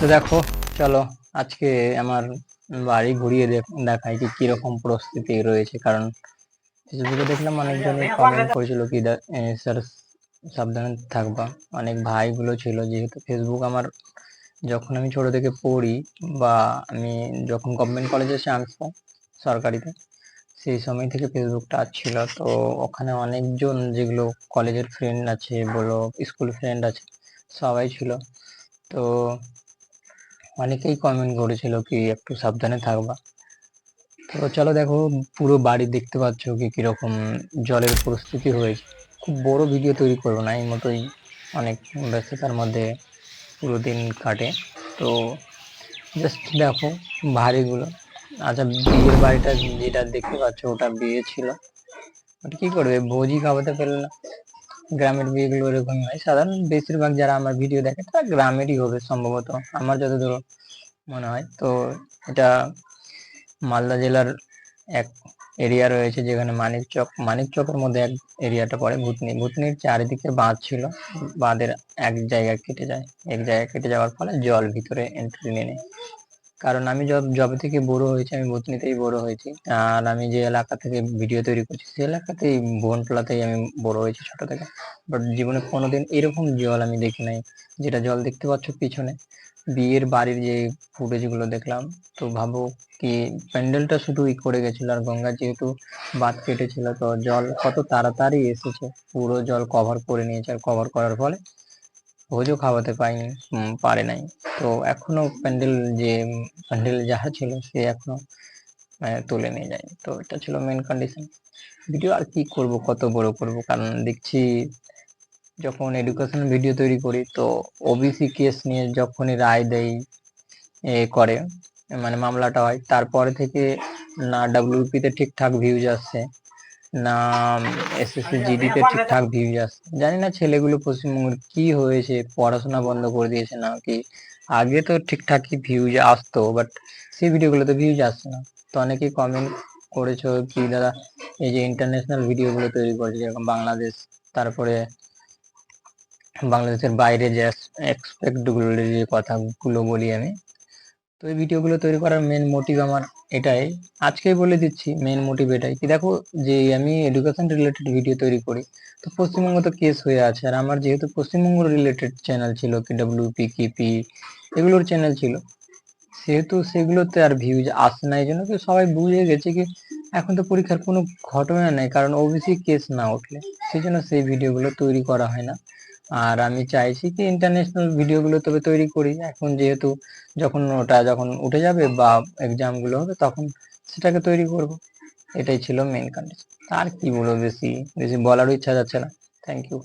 তো দেখো, চলো আজকে আমার বাড়ি ঘুরিয়ে দেখ- দেখাই কি কীরকম পরিস্থিতি রয়েছে। কারণ ফেসবুকে দেখলাম অনেকজনই কমেন্ট করেছিল কি স্যার সাবধানে থাকবা। অনেক ভাইগুলো ছিল, যেহেতু ফেসবুক আমার যখন আমি ছোট থেকে পড়ি বা আমি যখন গভর্নমেন্ট কলেজে চান্স সরকারিতে, সেই সময় থেকে ফেসবুকটা ছিল। তো ওখানে অনেকজন যেগুলো কলেজের ফ্রেন্ড আছে, বলো স্কুল ফ্রেন্ড আছে, সবাই ছিল। তো অনেকেই কমেন্ট করেছিল কি একটু সাবধানে থাকবা। তো চলো দেখো, পুরো বাড়ি দেখতে পাচ্ছ কি কীরকম জলের পরিস্থিতি হয়েছে। খুব বড় ভিডিও তৈরি করব না, এই মতোই অনেক ব্যস্ততার মধ্যে পুরো দিন কাটে। তো জাস্ট দেখো বাড়িগুলো আচ্ছা বিয়ের বাড়িটা যেটা দেখতে পাচ্ছ ওটা বিয়ে ছিল। ওটা কি করবে? ভোজই খাওয়াতে পারল না। গ্রামের বিয়েগুলো এরকমই হয় সাধারণ বেশিরভাগ যারা আমার ভিডিও দেখে, তারা গ্রামেরই হবে সম্ভবত। আমার যতদূর মনে হয়। তো এটা মালদা জেলার এক এরিয়া রয়েছে, যেখানে মানিকচক মানিকচকের মধ্যে এক এরিয়াটা পড়ে ভূতনি ভূতনির চারিদিকে বাঁধ ছিল। বাঁধের এক জায়গায় কেটে যায়। এক জায়গায় কেটে যাওয়ার ফলে জল ভিতরে এন্ট্রি নিয়ে নেয়। কারণ আমি জবে থেকে বড় হয়েছি, আমি ভূতনিতেই বড় হয়েছি। আর আমি যে এলাকা থেকে ভিডিও তৈরি করছি, সেই এলাকাতেই বনটলাতেই আমি বড় হয়েছি ছোট থেকে। বাট জীবনে কোনোদিন এরকম জল আমি দেখি নাই, যেটা জল দেখতে পাচ্ছ পিছনে। বিয়ের বাড়ির যে ফুটেজগুলো দেখলাম, তো ভাবো কি প্যান্ডেলটা শুধু ই করে গেছিল আর গঙ্গা যেহেতু বাঁধ কেটেছিল, তো জল কত তাড়াতাড়ি এসেছে, পুরো জল কভার করে নিয়েছে আর কভার করার ফলে ভোজও খাওয়াতে পাইনি পারে নাই। তো এখনও প্যান্ডেল যে, প্যান্ডেল যাহা ছিল সে এখনও তুলে নিয়ে যায়নি তো এটা ছিল মেন কন্ডিশন ভিডিও আর কি করব, কত বড় করব? কারণ দেখছি যখন এডুকেশন ভিডিও তৈরি করি, তো ওবিসি কেস নিয়ে যখনই রায় দেয় এ, করে মানে মামলাটা হয়, তারপরে থেকে না ডাব্লিউপি তে ঠিকঠাক ভিউজ আসছে। না এসএসসি জিডি তে ঠিকঠাক ভিউজ আসছে জানি না ছেলেগুলো পশ্চিমবঙ্গের কি হয়েছে পড়াশোনা বন্ধ করে দিয়েছে না কি আগে তো ঠিকঠাকই ভিউজ আসতো বাট সেই ভিডিওগুলোতে ভিউজ আসছে না। তো অনেকেই কমেন্ট করেছ কি দাদা এই যে ইন্টারন্যাশনাল ভিডিওগুলো তৈরি করেছে যেরকম বাংলাদেশ তারপরে বাংলাদেশের বাইরে যে এক্সপেক্টগুলো যে কথাগুলো বলি আমি তো এই ভিডিওগুলো তৈরি করার মেন মোটিভ আমার এটাই। আজকেই বলে দিচ্ছি মেন মোটিভ এটাই কি দেখো, যে আমি এডুকেশন রিলেটেড ভিডিও তৈরি করি, তো পশ্চিমবঙ্গ তো কেস হয়ে আছে। আর আমার যেহেতু পশ্চিমবঙ্গ রিলেটেড চ্যানেল ছিল কি ডাব্লিউপি কিপি এগুলোর চ্যানেল ছিল, সেহেতু সেগুলোতে আর ভিউজ আসে না, এই জন্য কি সবাই বুঝে গেছে কি এখন তো পরীক্ষার কোনো ঘটনা নেই, কারণ ওবিসি কেস না উঠলে সেই জন্য সেই ভিডিওগুলো তৈরি করা হয় না। আর আমি চাইছি কি ইন্টারন্যাশনাল ভিডিওগুলো তবে তৈরি করি। এখন যেহেতু যখন ওটা যখন উঠে যাবে বা এক্সামগুলো হবে তখন সেটাকে তৈরি করব। এটাই ছিল মেন কন্ডিশন আর কি বলব, বেশি বেশি বলারও ইচ্ছা যাচ্ছে না। Thank you